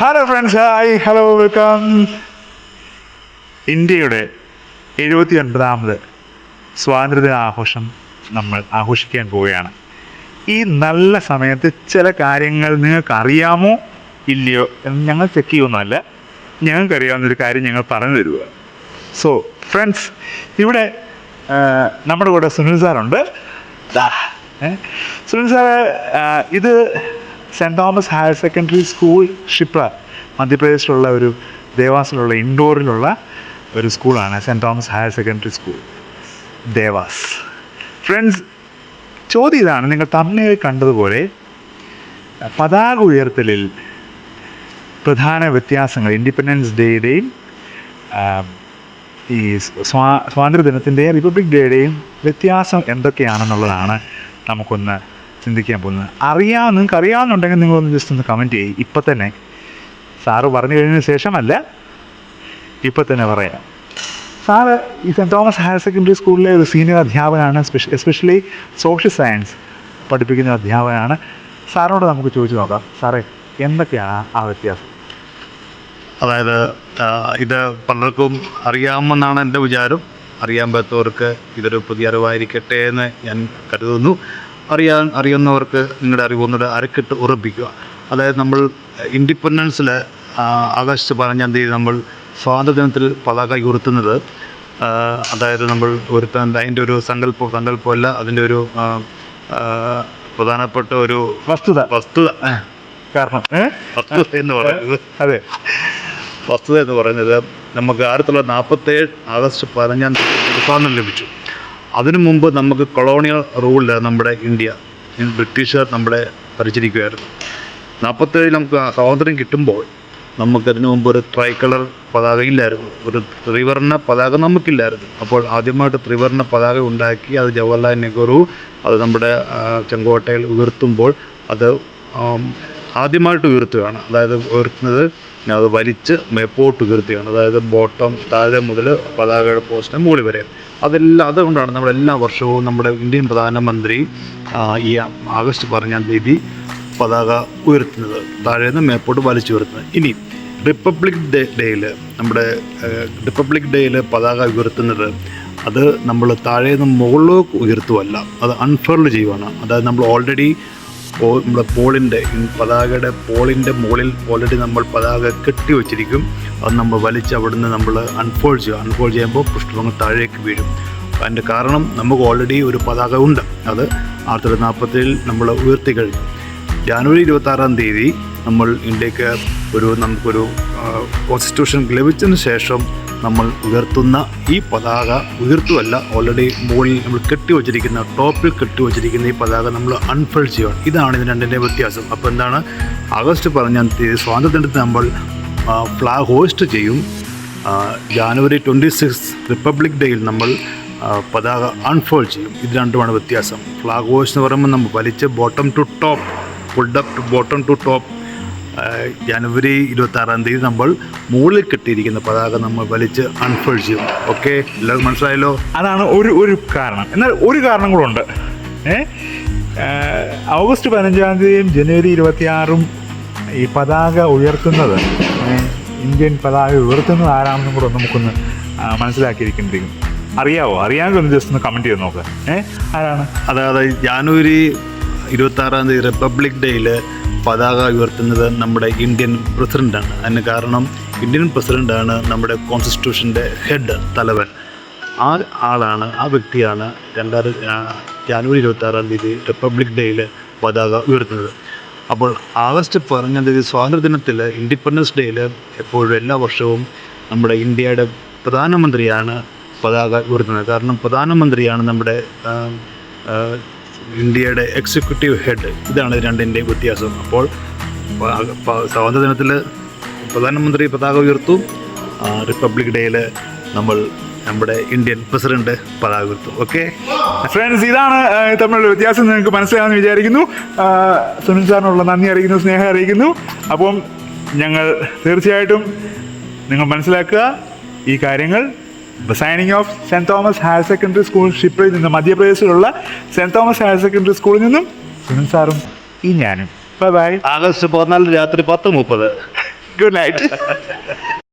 Hello friends hi hello welcome ഇന്ത്യയുടെ എഴുപത്തി ഒൻപതാമത് സ്വാതന്ത്ര്യദിന ആഘോഷം നമ്മൾ ആഘോഷിക്കാൻ പോവുകയാണ്. ഈ നല്ല സമയത്ത് ചില കാര്യങ്ങൾ നിങ്ങൾക്ക് അറിയാമോ ഇല്ലയോ? എന്ന് ഞങ്ങൾ ചെക്ക് ചെയ്യുന്നതല്ല. ഞങ്ങൾക്കറിയാവുന്നൊരു കാര്യം ഞങ്ങൾ പറഞ്ഞു തരുക സോ ഫ്രണ്ട്സ് ഇവിടെ നമ്മുടെ കൂടെ സുനിൽ സാറുണ്ട്. സുനിൽ സാറ് ഇത് Saint Thomas higher secondary school Shipra മധ്യപ്രദേശിലുള്ള ഒരു ദേവാസിലുള്ള ഇൻഡോറിലുള്ള ഒരു സ്കൂളാണ് Saint Thomas higher secondary school Dewas. Friends ചോദ്യം ഇതാണ്. നിങ്ങൾ തമ്മിൽ കണ്ടതുപോലെ പതാക ഉയർത്തലിൽ പ്രധാന വ്യത്യാസങ്ങൾ ഇൻഡിപെൻഡൻസ് ഡേയുടെയും ഈ സ്വാ സ്വാതന്ത്ര്യദിനത്തിന്റെയും റിപ്പബ്ലിക് ഡേയുടെയും വ്യത്യാസം എന്തൊക്കെയാണെന്നുള്ളതാണ് നമുക്കൊന്ന് ചിന്തിക്കാൻ പോകുന്നത്. അറിയാം നിങ്ങൾക്ക് അറിയാവുന്നുണ്ടെങ്കിൽ നിങ്ങളൊന്ന് ജസ്റ്റ് ഒന്ന് കമന്റ് ചെയ്യും. ഇപ്പം തന്നെ. സാറ് പറഞ്ഞു കഴിഞ്ഞതിന് ശേഷമല്ല ഇപ്പം തന്നെ പറയാം. സാറ് ഈ സെന്റ് തോമസ് ഹയർ സെക്കൻഡറി സ്കൂളിലെ ഒരു സീനിയർ അധ്യാപകനാണ് എസ്പെഷ്യലി സോഷ്യൽ സയൻസ് പഠിപ്പിക്കുന്ന അധ്യാപകനാണ്. സാറിനോട് നമുക്ക് ചോദിച്ചു നോക്കാം. സാറേ എന്തൊക്കെയാണ് ആ വ്യത്യാസം? അതായത് ഇത് പലർക്കും അറിയാമെന്നാണ് എന്റെ വിചാരം. അറിയാൻ പറ്റാത്തവർക്ക് ഇതൊരു പുതിയ അറിവായിരിക്കട്ടെ എന്ന് ഞാൻ കരുതുന്നു. അറിയാൻ അറിയുന്നവർക്ക് നിങ്ങളുടെ അറിവൊന്നുകൂടെ അരക്കിട്ട് ഉറപ്പിക്കുക. അതായത് നമ്മൾ ഇൻഡിപെൻഡൻസിൽ ആഗസ്റ്റ് പതിനഞ്ചാം തീയതി നമ്മൾ സ്വാതന്ത്ര്യദിനത്തിൽ പതാക ഉയർത്തുന്നത്. അതായത് നമ്മൾ ഒരു അതിന്റെ ഒരു സങ്കല്പം സങ്കല്പമല്ല അതിന്റെ ഒരു പ്രധാനപ്പെട്ട ഒരു വസ്തുത. വസ്തുത. കാരണം വസ്തുത എന്ന് പറയുന്നത്. അതെ. വസ്തുത എന്ന് പറയുന്നത് നമുക്ക് ആയിരത്തി തൊള്ളായിരത്തി നാൽപ്പത്തേഴ് ആഗസ്റ്റ് പതിനഞ്ചാം തീയതി സ്വാതന്ത്ര്യം ലഭിച്ചു. അതിനു മുമ്പ് നമുക്ക് കൊളോണിയൽ റൂളിൽ നമ്മുടെ ഇന്ത്യ ബ്രിട്ടീഷുകാർ നമ്മളെ ഭരിച്ചിരിക്കുകയായിരുന്നു. നാൽപ്പത്തേഴിൽ നമുക്ക് സ്വാതന്ത്ര്യം കിട്ടുമ്പോൾ നമുക്കതിനു മുമ്പ് ഒരു ട്രൈ കളർ പതാക ഇല്ലായിരുന്നു. ഒരു ത്രിവർണ പതാക നമുക്കില്ലായിരുന്നു. അപ്പോൾ ആദ്യമായിട്ട് ത്രിവർണ പതാക ഉണ്ടാക്കി അത് ജവഹർലാൽ നെഹ്റു അത് നമ്മുടെ ചെങ്കോട്ടയിൽ ഉയർത്തുമ്പോൾ അത് ആദ്യമായിട്ട് ഉയർത്തുകയാണ്. അതായത് ഉയർത്തുന്നത് ഞാൻ അത് വലിച്ച് മേപ്പോട്ട് കീർത്തിയാണ്. അതായത് ബോട്ടം താഴെ മുതൽ പതാകയുടെ പോസ്റ്റിന് മുകളിൽ വരെ. അതെല്ലാം അതുകൊണ്ടാണ് നമ്മൾ എല്ലാ വർഷവും നമ്മുടെ ഇന്ത്യൻ പ്രധാനമന്ത്രി ഈ ആഗസ്റ്റ് പതിനഞ്ചാം തീയതി പതാക ഉയർത്തുന്നത്. താഴെ നിന്ന് മേപ്പോട്ട് വലിച്ചു ഉയർത്തുന്നത്. ഇനി റിപ്പബ്ലിക് ഡേ ഡേയിൽ നമ്മുടെ റിപ്പബ്ലിക് ഡേയിൽ പതാക ഉയർത്തുന്നത് അത് നമ്മൾ താഴെ നിന്ന് മുകളിലേക്ക് ഉയർത്തുമല്ല അത് അൺഫേർഡ് ചെയ്യുവാണ്. അതായത് നമ്മൾ ഓൾറെഡി നമ്മുടെ പോളിന്റെ പതാകയുടെ പോളിന്റെ മുകളിൽ ഓൾറെഡി നമ്മൾ പതാക കെട്ടി വെച്ചിരിക്കും. അത് നമ്മൾ വലിച്ച് അവിടുന്ന് നമ്മൾ അൺഫോൾഡ് ചെയ്യും അൺഫോൾഡ് ചെയ്യുമ്പോൾ പുഷ്പങ്ങൾ താഴേക്ക് വീഴും. അതിന്റെ കാരണം നമുക്ക് ഓൾറെഡി ഒരു പതാക ഉണ്ട്. അത് ആയിരത്തി തൊള്ളായിരത്തി നാൽപ്പത്തേഴിൽ നമ്മൾ ഉയർത്തി കഴിഞ്ഞു. ജാനുവരി ഇരുപത്തി ആറാം തീയതി നമ്മൾ ഇന്ത്യയ്ക്ക് ഒരു നമുക്കൊരു കോൺസ്റ്റിറ്റ്യൂഷൻ ലഭിച്ചതിന് ശേഷം നമ്മൾ ഉയർത്തുന്ന ഈ പതാക ഉയർത്തുമല്ല ഓൾറെഡി മുകളിൽ നമ്മൾ കെട്ടി വച്ചിരിക്കുന്ന ടോപ്പിൽ കെട്ടി വച്ചിരിക്കുന്ന ഈ പതാക നമ്മൾ അൺഫോൾഡ് ചെയ്യുകയാണ് ഇതാണ് ഇതിന് രണ്ടിന്റെ വ്യത്യാസം. അപ്പോൾ എന്താണ്? ആഗസ്റ്റ് പറഞ്ഞാൽ തീയതി സ്വാതന്ത്ര്യത്തിന് നമ്മൾ ഫ്ലാഗ് ഹോസ്റ്റ് ചെയ്യും. ജാനുവരി ട്വന്റി സിക്സ് റിപ്പബ്ലിക് ഡേയിൽ നമ്മൾ പതാക അൺഫോൾഡ് ചെയ്യും. ഇത് രണ്ടുമാണ് വ്യത്യാസം. ഫ്ലാഗ് ഹോസ്റ്റ് എന്ന് പറയുമ്പോൾ നമ്മൾ വലിച്ച് bottom to top food up to bottom to top ജനുവരി ഇരുപത്തി ആറാം തീയതി നമ്മൾ മുകളിൽ കെട്ടിയിരിക്കുന്ന പതാക നമ്മൾ വലിച്ച് അൺഫോൾഡ് ചെയ്യും ഓക്കെ എല്ലാവർക്കും മനസ്സിലായല്ലോ? അതാണ് ഒരു ഒരു കാരണം. എന്നാൽ ഒരു കാരണം കൂടെ ഉണ്ട്. ഓഗസ്റ്റ് പതിനഞ്ചാം തീയതിയും ജനുവരി ഇരുപത്തിയാറും ഈ പതാക ഉയർത്തുന്നത് ഇന്ത്യൻ പതാക ഉയർത്തുന്നത് ആരാണെന്നും കൂടെ നമുക്കൊന്ന് മനസ്സിലാക്കിയിരിക്കുമ്പോഴേക്കും അറിയാവോ? അറിയാമെങ്കിൽ ഒന്ന് ജസ്റ്റ് ഒന്ന് കമന്റ് ചെയ്ത് നോക്ക്. ഏ? ആരാണ്? അതായത് ജാനുവരി ഇരുപത്തി ആറാം തീയതി റിപ്പബ്ലിക് ഡേയിൽ പതാക ഉയർത്തുന്നത് നമ്മുടെ ഇന്ത്യൻ പ്രസിഡന്റാണ് അതിന് കാരണം ഇന്ത്യൻ പ്രസിഡന്റാണ് നമ്മുടെ കോൺസ്റ്റിറ്റ്യൂഷന്റെ ഹെഡ് തലവൻ. ആ ആളാണ് ആ വ്യക്തിയാണ് രണ്ടായിരം ജാനുവരി ഇരുപത്തി ആറാം തീയതി റിപ്പബ്ലിക് ഡേയിൽ പതാക ഉയർത്തുന്നത്. അപ്പോൾ ആഗസ്റ്റ് പതിനഞ്ചാം തീയതി സ്വാതന്ത്ര്യദിനത്തിൽ ഇൻഡിപെൻഡൻസ് ഡേയിൽ എപ്പോഴും എല്ലാ വർഷവും നമ്മുടെ ഇന്ത്യയുടെ പ്രധാനമന്ത്രിയാണ് പതാക ഉയർത്തുന്നത്. കാരണം പ്രധാനമന്ത്രിയാണ് നമ്മുടെ ഇന്ത്യയുടെ എക്സിക്യൂട്ടീവ് ഹെഡ് ഇതാണ് ഇത് രണ്ടിന്റെ വ്യത്യാസം. അപ്പോൾ സ്വാതന്ത്ര്യ ദിനത്തിൽ പ്രധാനമന്ത്രി പതാക ഉയർത്തും റിപ്പബ്ലിക് ഡേയിൽ നമ്മൾ നമ്മുടെ ഇന്ത്യൻ പ്രസിഡന്റ് പതാക ഉയർത്തും. ഓക്കെ ഫ്രണ്ട്സ് ഇതാണ് തമ്മിലുള്ള വ്യത്യാസം നിങ്ങൾക്ക് മനസ്സിലാകുമെന്ന് വിചാരിക്കുന്നു. സുനിൽ സാറിനുള്ള നന്ദി അറിയിക്കുന്നു സ്നേഹം അറിയിക്കുന്നു. അപ്പം ഞങ്ങൾ തീർച്ചയായിട്ടും നിങ്ങൾ മനസ്സിലാക്കുക ഈ കാര്യങ്ങൾ signing off Saint Thomas higher secondary school ഷിപ്പിൽ നിന്ന് മധ്യപ്രദേശിലുള്ള സെന്റ് തോമസ് ഹയർ സെക്കൻഡറി സ്കൂളിൽ നിന്നും സുനിൽ സാറും ഈ ഞാനും. ബൈ ബൈ ആഗസ്റ്റ് പതിനാല് രാത്രി പത്ത് മുപ്പത്. Good night